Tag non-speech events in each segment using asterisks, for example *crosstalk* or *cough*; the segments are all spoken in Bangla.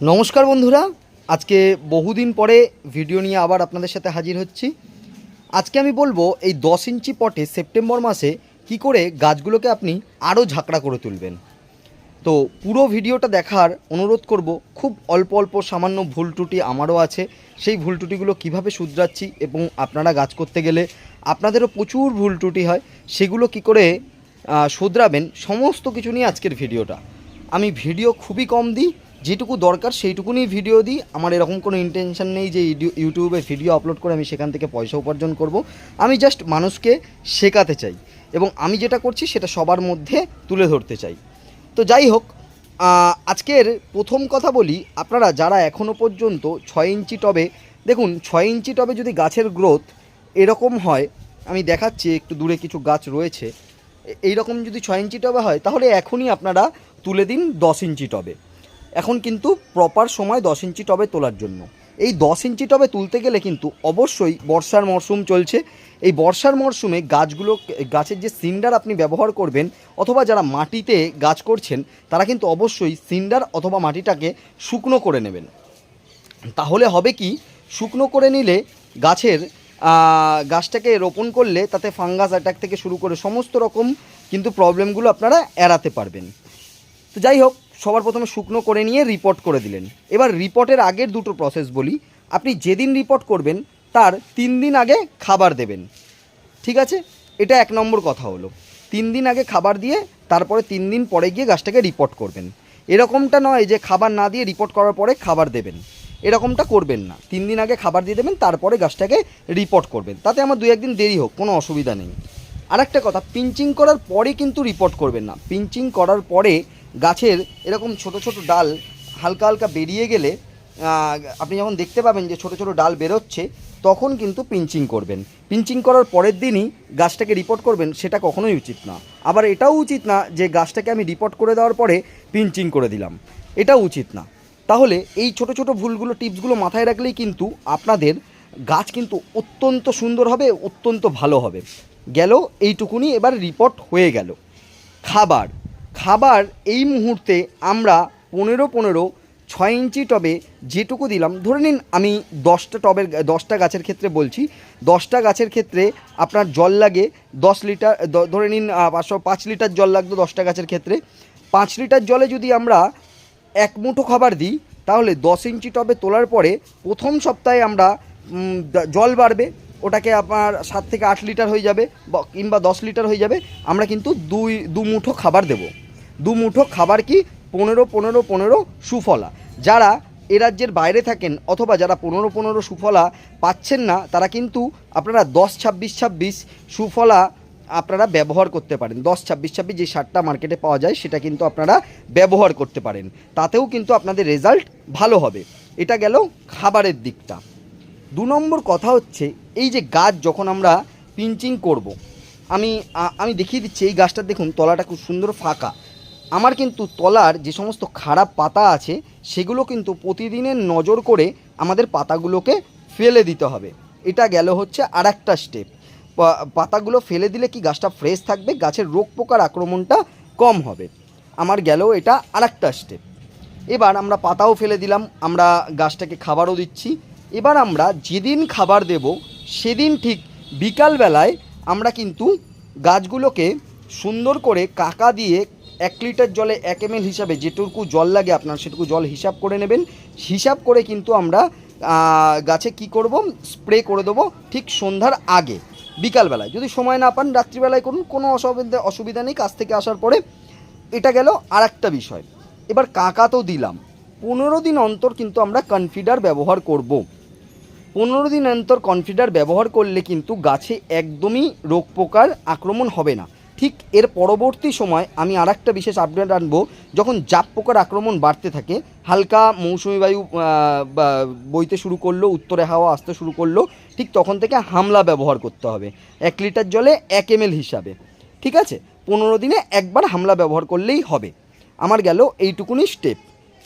নমস্কার বন্ধুরা, আজকে বহুদিন পরে ভিডিও নিয়ে আবার আপনাদের সাথে হাজির হচ্ছি। আজকে আমি বলব এই দশ ইঞ্চি পটে সেপ্টেম্বর মাসে কি করে গাছগুলোকে আপনি আরও ঝাঁকড়া করে তুলবেন। তো পুরো ভিডিওটা দেখার অনুরোধ করব, খুব অল্প অল্প সামান্য ভুল ত্রুটি আমারও আছে। সেই ভুল ত্রুটিগুলো কীভাবে শুধরাচ্ছি এবং আপনারা গাছ করতে গেলে আপনাদেরও প্রচুর ভুল ত্রুটি হয়, সেগুলো কি করে শুধরাবেন, সমস্ত কিছু নিয়ে আজকের ভিডিওটা আমি ভিডিও খুবই কম দিই যেটুকু দরকার সেইটুকুনি ভিডিও দিই। আমার এরকম কোনো ইন্টেনশন নেই যে ইউটিউ- ইউটিউবে ভিডিও আপলোড করে আমি সেখান থেকে পয়সা উপার্জন করব। আমি জাস্ট মানুষকে শেখাতে চাই এবং আমি যেটা করছি সেটা সবার মধ্যে তুলে ধরতে চাই। তো যাই হোক আজকের প্রথম কথা বলি, আপনারা যারা এখনও পর্যন্ত ছয় ইঞ্চি টবে, দেখুন, ছয় ইঞ্চি টবে যদি গাছের গ্রোথ এরকম হয়, আমি দেখাচ্ছি, একটু দূরে কিছু গাছ রয়েছে, এ- এইরকম যদি ছয় ইঞ্চি টবে হয়, তাহলে এখনই আপনারা তুলে দিন দশ ইঞ্চি টবে। এখন কিন্তু প্রপার সময় দশ ইঞ্চি টবে তোলার জন্য। এই দশ ইঞ্চি টবে তুলতে গেলে কিন্তু অবশ্যই বর্ষার মরশুম চলছে। এই বর্ষার মরশুমে গাছগুলো, গাছের যে সিন্ডার আপনি ব্যবহার করবেন অথবা যারা মাটিতে গাছ করছেন, তারা কিন্তু অবশ্যই সিন্ডার অথবা মাটিটাকে শুকনো করে নেবেন। তাহলে হবে কি, শুকনো করে নিলে গাছের গাছটাকে রোপণ করলে তাতে ফাঙ্গাস অ্যাটাক থেকে শুরু করে সমস্ত রকম কিন্তু প্রবলেমগুলো আপনারা এড়াতে পারবেন। তো যাই হোক সবার প্রথমে শুকনো করে নিয়ে রিপোর্ট করে দিলেন। এবার রিপোর্টের আগের দুটো প্রসেস বলি। আপনি যেদিন রিপোর্ট করবেন, তার তিন দিন আগে খাবার দেবেন। ঠিক আছে? এটা এক নম্বর কথা হলো। তিন দিন আগে খাবার দিয়ে, তারপরে তিন দিন পরে গিয়ে গাছটাকে রিপোর্ট করবেন। এরকমটা নয় যে খাবার না দিয়ে রিপোর্ট করার পরে খাবার দেবেন। এরকমটা করবেন না। তিন দিন আগে খাবার দিয়ে দেবেন, তারপরে গাছটাকে রিপোর্ট করবেন। তাতে আমার দু একদিন দেরি হোক, কোনো অসুবিধা নেই। আরেকটা কথা পিঞ্চিং করার পরে কিন্তু রিপোর্ট করবেন না। পিঞ্চিং করার পরে গাছের এরকম ছোট ছোট ডাল হালকা হালকা বেরিয়ে গেলে আপনি যখন দেখতে পাবেন যে ছোট ছোট ডাল বেরোচ্ছে, তখন কিন্তু পিঞ্চিং করবেন। পিঞ্চিং করার পরের দিনই গাছটাকে রিপোর্ট করবেন, সেটা কখনোই উচিত না। আবার এটাও উচিত না যে গাছটাকে আমি রিপোর্ট করে দেওয়ার পরে পিঞ্চিং করে দিলাম। এটাও উচিত না। তাহলে এই ছোট ছোট ভুলগুলো টিপসগুলো মাথায় রাখলেই কিন্তু আপনাদের গাছ কিন্তু অত্যন্ত সুন্দর হবে, অত্যন্ত ভালো হবে। গেল এইটুকুনি, এবার রিপোর্ট হয়ে গেল। খাবার। খাবার এই মুহূর্তে আমরা পনেরো পনেরো ছয় ইঞ্চি টবে যেটুকু দিলাম। ধরে নিন আমি দশটা টবের দশটা গাছের ক্ষেত্রে বলছি, দশটা গাছের ক্ষেত্রে আপনার জল লাগে দশ লিটার ধরে নিন পাঁচশো পাঁচ লিটার জল লাগতো দশটা গাছের ক্ষেত্রে। পাঁচ লিটার জলে যদি আমরা এক মুঠো খাবার দিই, তাহলে দশ ইঞ্চি টবে তোলার পরে প্রথম সপ্তাহে আমরা জল বাড়বে, ওটাকে আপনার সাত থেকে আট লিটার হয়ে যাবে কিংবা দশ লিটার হয়ে যাবে, আমরা কিন্তু দুই, দু মুঠো খাবার দেব। দু মুঠো খাবার কি পনেরো পনেরো পনেরো সুফলা? যারা এ রাজ্যের বাইরে থাকেন অথবা যারা পনেরো পনেরো সুফলা পাচ্ছেন না, তারা কিন্তু আপনারা দশ ছাব্বিশ ছাব্বিশ সুফলা আপনারা ব্যবহার করতে পারেন। দশ ছাব্বিশ ছাব্বিশ যে সারটা মার্কেটে পাওয়া যায়, সেটা কিন্তু আপনারা ব্যবহার করতে পারেন। তাতেও কিন্তু আপনাদের রেজাল্ট ভালো হবে। এটা গেল খাবারের দিকটা। দু নম্বর কথা হচ্ছে, এই যে গাছ যখন আমরা পিঞ্চিং করব। আমি আমি দেখিয়ে দিচ্ছি, এই গাছটা দেখুন, তলাটা খুব সুন্দর ফাঁকা। আমার কিন্তু তলার যে সমস্ত খারাপ পাতা আছে, সেগুলো কিন্তু প্রতিদিনের নজর করে আমাদের পাতাগুলোকে ফেলে দিতে হবে। এটা গেল হচ্ছে আর একটা স্টেপ পাতাগুলো ফেলে দিলে কি গাছটা ফ্রেশ থাকবে? গাছের রোগ পোকার আক্রমণটা কম হবে। আমার গেল এটা আর একটা স্টেপ এবার আমরা পাতাও ফেলে দিলাম, আমরা গাছটাকে খাবারও দিচ্ছি। এবার আমরা যেদিন খাবার দেব, সেদিন ঠিক বিকালবেলায় আমরা কিন্তু গাছগুলোকে সুন্দর করে কাকা দিয়ে এক লিটার জলে এক এম হিসাবে যেটুকু জল লাগে আপনার সেটুকু জল হিসাব করে নেবেন। হিসাব করে কিন্তু আমরা গাছে কি করব? স্প্রে করে দেবো ঠিক সন্ধ্যার আগে, বিকালবেলায়। যদি সময় না পান, রাত্রিবেলায় করুন, কোনো অসুবিধা অসুবিধা নেই, কাজ থেকে আসার পরে। এটা গেল আর একটা বিষয়। এবার কাকা তো দিলাম। পনেরো দিন অন্তর কিন্তু আমরা কনফিডার ব্যবহার করব। পনেরো দিন অন্তর কনফিডার ব্যবহার করলে কিন্তু গাছে একদমই রোগ পোকার আক্রমণ হবে না। ঠিক এর পরবর্তী সময় আমি আর একটা বিশেষ আপডেট আনব, যখন জাপ পোকার আক্রমণ বাড়তে থাকে, হালকা মৌসুমি বায়ু বইতে শুরু করল, উত্তরে হাওয়া আসতে শুরু করল, ঠিক তখন থেকে হামলা ব্যবহার করতে হবে। এক লিটার জলে এক এম হিসাবে, ঠিক আছে? পনেরো দিনে একবার হামলা ব্যবহার করলেই হবে। আমার গেল এইটুকুনি স্টেপ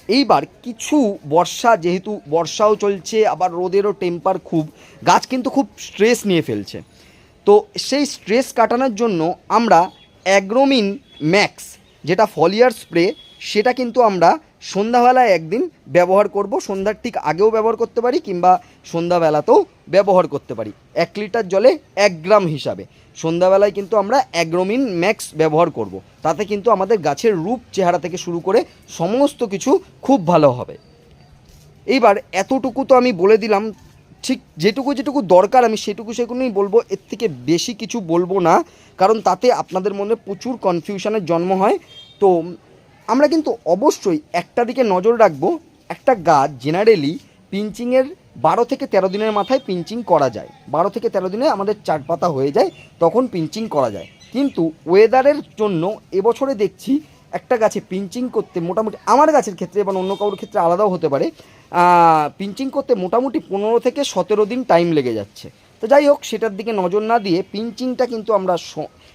এইবার কিছু বর্ষা, যেহেতু বর্ষাও চলছে, আবার রোদেরও টেম্পার খুব, গাছ কিন্তু খুব স্ট্রেস নিয়ে ফেলছে। তো সেই স্ট্রেস কাটানোর জন্য আমরা অ্যাগ্রোমিন ম্যাক্স, যেটা ফলিয়ার স্প্রে, সেটা কিন্তু আমরা সন্ধ্যাবেলায় একদিন ব্যবহার করব। সন্ধ্যার ঠিক আগেও ব্যবহার করতে পারি, কিংবা সন্ধ্যাবেলাতেও ব্যবহার করতে পারি। এক লিটার জলে এক গ্রাম হিসাবে। সন্ধ্যাবেলায় কিন্তু আমরা অ্যাগ্রোমিন ম্যাক্স ব্যবহার করব। তাতে কিন্তু আমাদের গাছের রূপ, চেহারা থেকে শুরু করে সমস্ত কিছু খুব ভালো হবে। এইবার এতটুকু তো আমি বলে দিলাম ঠিক যেটুকু যেটুকু দরকার আমি সেটুকু সেগুলোই বলব, এর থেকে বেশি কিছু বলব না, কারণ তাতে আপনাদের মনে প্রচুর কনফিউশনের জন্ম হয়। তো আমরা কিন্তু অবশ্যই একটা দিকে নজর রাখব, একটা গাছ জেনারেলি পিঞ্চিংয়ের বারো থেকে তেরো দিনের মাথায় পিঞ্চিং করা যায়। বারো থেকে তেরো দিনে আমাদের চার পাতা হয়ে যায়, তখন পিঞ্চিং করা যায়। কিন্তু ওয়েদারের জন্য এবছরে দেখছি একটা গাছে পিঞ্চিং করতে মোটামুটি, আমার গাছের ক্ষেত্রে এবং অন্য কারোর ক্ষেত্রে আলাদাও হতে পারে। পিঞ্চিং করতে মোটামুটি পনেরো থেকে সতেরো দিন টাইম লেগে যাচ্ছে। তো যাই হোক, সেটার দিকে নজর না দিয়ে পিঞ্চিংটা কিন্তু আমরা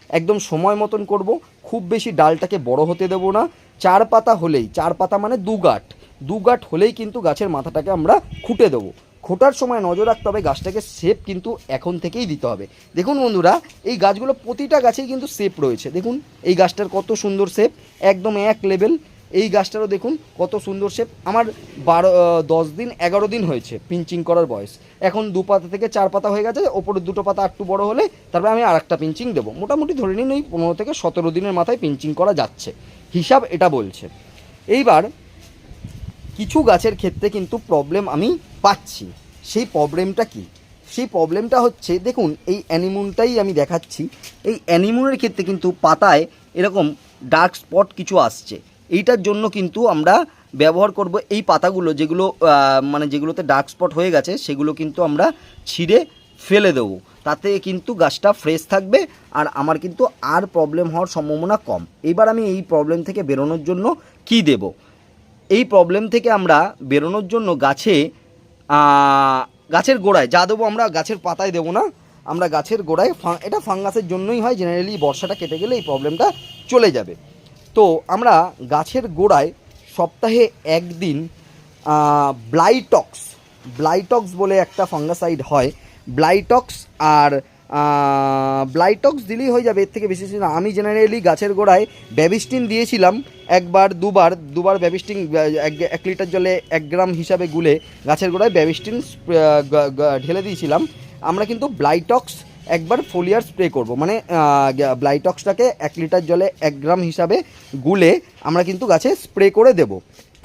একদম সময় মতন করব। খুব বেশি ডালটাকে বড় হতে দেবো না। চার পাতা হলেই, চার পাতা মানে দু গাঁট। দু গাঁট হলেই কিন্তু গাছের মাথাটাকে আমরা খুঁটে দেবো। খোটার সময় নজর রাখতে হবে, গাছটাকে শেপ কিন্তু এখন থেকেই দিতে হবে। দেখুন বন্ধুরা, এই গাছগুলো প্রতিটা গাছেই কিন্তু শেপ রয়েছে। দেখুন, এই গাছটার কত সুন্দর শেপ একদম এক লেভেল এই গাছটারও দেখুন কত সুন্দর শেপ আমার বারো দশ দিন, এগারো দিন হয়েছে পিঞ্চিং করার বয়স। এখন দু পাতা থেকে চার পাতা হয়ে গেছে ওপরের দুটো পাতা একটু বড় হলে তারপরে আমি আর একটা পিঞ্চিং দেবো। মোটামুটি ধরে নিন ওই পনেরো থেকে সতেরো দিনের মাথায় পিঞ্চিং করা যাচ্ছে। হিসাব এটা বলছে। এইবার কিছু গাছের ক্ষেত্রে কিন্তু প্রবলেম আমি পাচ্ছি। সেই প্রবলেমটা কি? সেই প্রবলেমটা হচ্ছে, দেখুন এই অ্যানিমুনটাই আমি দেখাচ্ছি। এই অ্যানিমুনের ক্ষেত্রে কিন্তু পাতায় এরকম ডার্ক স্পট কিছু আসছে। এইটার জন্য কিন্তু আমরা ব্যবহার করব এই পাতাগুলো যেগুলো মানে যেগুলোতে ডার্ক স্পট হয়ে গেছে, সেগুলো কিন্তু আমরা ছিঁড়ে ফেলে দেবো। তাতে কিন্তু গাছটা ফ্রেশ থাকবে আর আমার কিন্তু আর প্রবলেম হওয়ার সম্ভাবনা কম। এবার আমি এই প্রবলেম থেকে বেরোনোর জন্য কি দেবো? এই প্রবলেম থেকে আমরা বেরোনোর জন্য গাছে গাছের গোড়ায় যা দেবো আমরা গাছের পাতায় দেবো না। আমরা গাছের গোড়ায় এটা ফাঙ্গাসের জন্যই হয়। জেনারেলি বর্ষাটা কেটে গেলে এই প্রবলেমটা চলে যাবে। তো আমরা গাছের গোড়ায় সপ্তাহে একদিন ব্লাইটক্স ব্লাইটক্স বলে একটা ফাঙ্গাসাইড হয়। ব্লাইটক্স আর ব্লাইটক্স দিলেই হয়ে যাবে, এর থেকে বেশি না। আমি জেনারেলি গাছের গোড়ায় ব্যাবিস্টিন দিয়েছিলাম, একবার, দুবার দুবার ব্যাবিস্টিন এক লিটার জলে এক গ্রাম হিসাবে গুলে গাছের গোড়ায় ব্যাবিস্টিন ঢেলে দিয়েছিলাম। আমরা কিন্তু ব্লাইটক্স একবার ফোলিয়ার স্প্রে করব। মানে ব্লাইটক্সটাকে এক লিটার জলে এক গ্রাম হিসাবে গুলে আমরা কিন্তু গাছে স্প্রে করে দেব।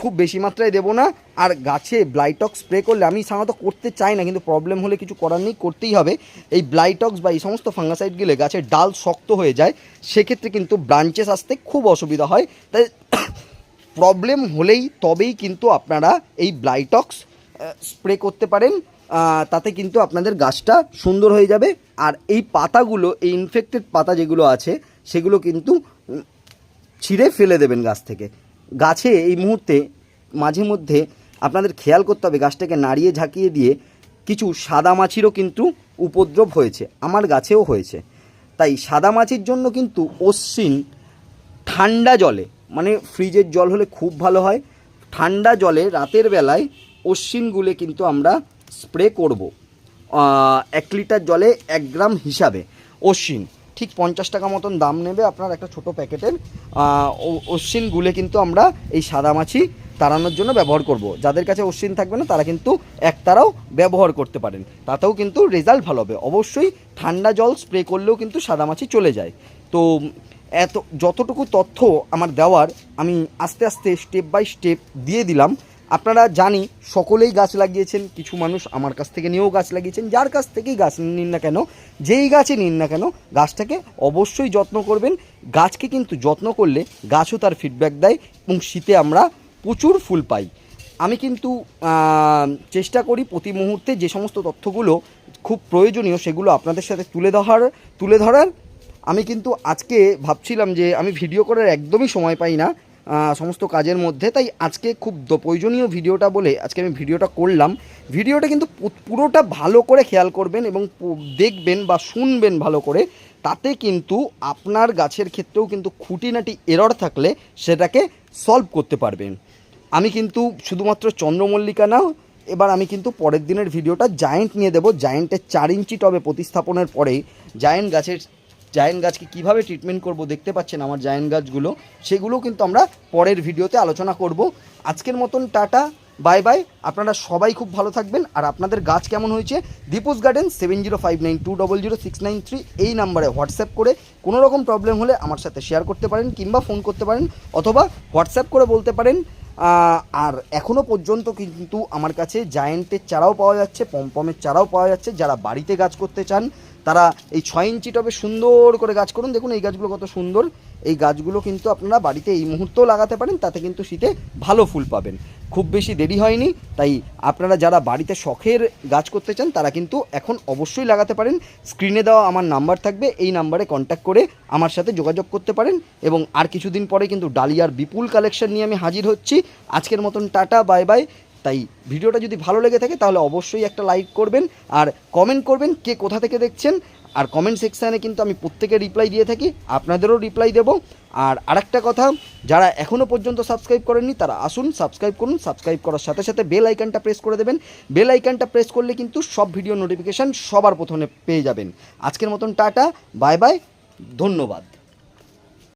খুব বেশি মাত্রায় দেবো না। আর গাছে ব্লাইটক্স স্প্রে করলে আমি সাধারণত করতে চাই না, কিন্তু প্রবলেম হলে কিছু করার নেই, করতেই হবে। এই ব্লাইটক্স বা এই সমস্ত ফাঙ্গাসাইড গেলে গাছের ডাল শক্ত হয়ে যায়, সেক্ষেত্রে কিন্তু ব্রাঞ্চেস আসতে খুব অসুবিধা হয়। তাই *coughs* প্রবলেম হলেই তবেই কিন্তু আপনারা এই ব্লাইটক্স স্প্রে করতে পারেন। তাতে কিন্তু আপনাদের গাছটা সুন্দর হয়ে যাবে। আর এই পাতাগুলো, এই ইনফেক্টেড পাতা যেগুলো আছে, সেগুলো কিন্তু ছিঁড়ে ফেলে দেবেন গাছ থেকে। গাছে এই মুহূর্তে মাঝে মধ্যে আপনাদের খেয়াল করতে হবে, গাছটাকে নাড়িয়ে ঝাঁকিয়ে দিয়ে কিছু সাদা মাছিরও কিন্তু উপদ্রব হয়েছে, আমার গাছেও হয়েছে। তাই সাদা মাছির জন্য কিন্তু অশ্বিন ঠান্ডা জলে মানে ফ্রিজের জল হলে খুব ভালো হয়, ঠান্ডা জলে রাতের বেলায় অশ্বিন গুলে কিন্তু আমরা স্প্রে করব এক লিটার জলে এক গ্রাম হিসাবে, অশ্বিন। ঠিক পঞ্চাশ টাকা মতন দাম নেবে আপনার একটা ছোট প্যাকেটের অশ্বিন গুলে কিন্তু আমরা এই সাদা মাছি তাড়ানোর জন্য ব্যবহার করব। যাদের কাছে অশ্বিন থাকবে না, তারা কিন্তু একতারাও ব্যবহার করতে পারেন। তাতেও কিন্তু রেজাল্ট ভালো হবে। অবশ্যই ঠান্ডা জল স্প্রে করলেও কিন্তু সাদা মাছি চলে যায়। তো এত, যতটুকু তথ্য আমার দেওয়ার, আমি আস্তে আস্তে স্টেপ বাই স্টেপ দিয়ে দিলাম। আপনারা জানি সকলেই গাছ লাগিয়েছেন, কিছু মানুষ আমার কাছ থেকে নিয়েও গাছ লাগিয়েছেন, যার কাছ থেকেই গাছ নিন না কেন, যেই গাছে নিন না কেন, গাছটাকে অবশ্যই যত্ন করবেন। গাছকে কিন্তু যত্ন করলে গাছও তার ফিডব্যাক দেয় এবং শীতে আমরা প্রচুর ফুল পাই। আমি কিন্তু চেষ্টা করি প্রতি মুহূর্তে যে সমস্ত তথ্যগুলো খুব প্রয়োজনীয় সেগুলো আপনাদের সাথে তুলে ধরার তুলে ধরার। আমি কিন্তু আজকে ভাবছিলাম যে আমি ভিডিও করার একদমই সময় পাই না। সমস্ত কাজের মধ্যে। তাই আজকে খুব প্রয়োজনীয় ভিডিওটা বলে আজকে আমি ভিডিওটা করলাম। ভিডিওটা কিন্তু পুরোটা ভালো করে খেয়াল করবেন এবং দেখবেন বা শুনবেন ভালো করে। তাতে কিন্তু আপনার গাছের ক্ষেত্রেও কিন্তু খুঁটিনাটি এরর থাকলে সেটাকে সলভ করতে পারবেন। আমি কিন্তু শুধুমাত্র চন্দ্রমল্লিকা না এবার আমি কিন্তু পরের দিনের ভিডিওটা জায়েন্ট নিয়ে দেবো। জায়েন্টের চার ইঞ্চি টবে প্রতিস্থাপনের পরেই জায়েন্ট গাছের জায়েন্ট গাছকে কীভাবে ট্রিটমেন্ট করব দেখতে পাচ্ছেন আমার জায়েন্ট গাছগুলো, সেগুলো কিন্তু আমরা পরের ভিডিওতে আলোচনা করব। আজকের মতন টাটা, বাই বাই, আপনারা সবাই খুব ভালো থাকবেন। আর আপনাদের গাছ কেমন হয়েছে, Dipu's garden seven zero five nine two double zero six nine three এই নাম্বারে হোয়াটসঅ্যাপ করে কোনো রকম প্রবলেম হলে আমার সাথে শেয়ার করতে পারেন কিংবা ফোন করতে পারেন, অথবা হোয়াটসঅ্যাপ করে বলতে পারেন। আর এখনও পর্যন্ত কিন্তু আমার কাছে জায়েন্টের চারাও পাওয়া যাচ্ছে, পমপমের চারাও পাওয়া যাচ্ছে। যারা বাড়িতে গাছ করতে চান, তারা এই ছয় ইঞ্চি টবে সুন্দর করে গাছ করুন। দেখুন এই গাছগুলো কত সুন্দর। এই গাছগুলো কিন্তু আপনারা বাড়িতে এই মুহূর্তেও লাগাতে পারেন, তাতে কিন্তু শীতে ভালো ফুল পাবেন। খুব বেশি দেরি হয়নি, তাই আপনারা যারা বাড়িতে শখের গাছ করতে চান, তারা কিন্তু এখন অবশ্যই লাগাতে পারেন। স্ক্রিনে দেওয়া আমার নাম্বার থাকবে, এই নাম্বারে কন্ট্যাক্ট করে আমার সাথে যোগাযোগ করতে পারেন এবং আর কিছুদিন পরে কিন্তু ডালিয়ার বিপুল কালেকশন নিয়ে আমি হাজির হচ্ছি। আজকের মতন টাটা বাই বাই তাই ভিডিওটা যদি ভালো লেগে থাকে, তাহলে অবশ্যই একটা লাইক করবেন, আর কমেন্ট করবেন কে কোথা থেকে দেখছেন। আর কমেন্ট সেকশানে কিন্তু আমি প্রত্যেকে রিপ্লাই দিয়ে থাকি, আপনাদেরও রিপ্লাই দেব। আর আরেকটা কথা, যারা এখনও পর্যন্ত সাবস্ক্রাইব করেননি, তারা আসুন সাবস্ক্রাইব করুন সাবস্ক্রাইব করার সাথে সাথে বেল আইকনটা প্রেস করে দেবেন। বেল আইকনটা প্রেস করলে কিন্তু সব ভিডিও নোটিফিকেশান সবার প্রথমে পেয়ে যাবেন। আজকের মতন টাটা বাই বাই ধন্যবাদ।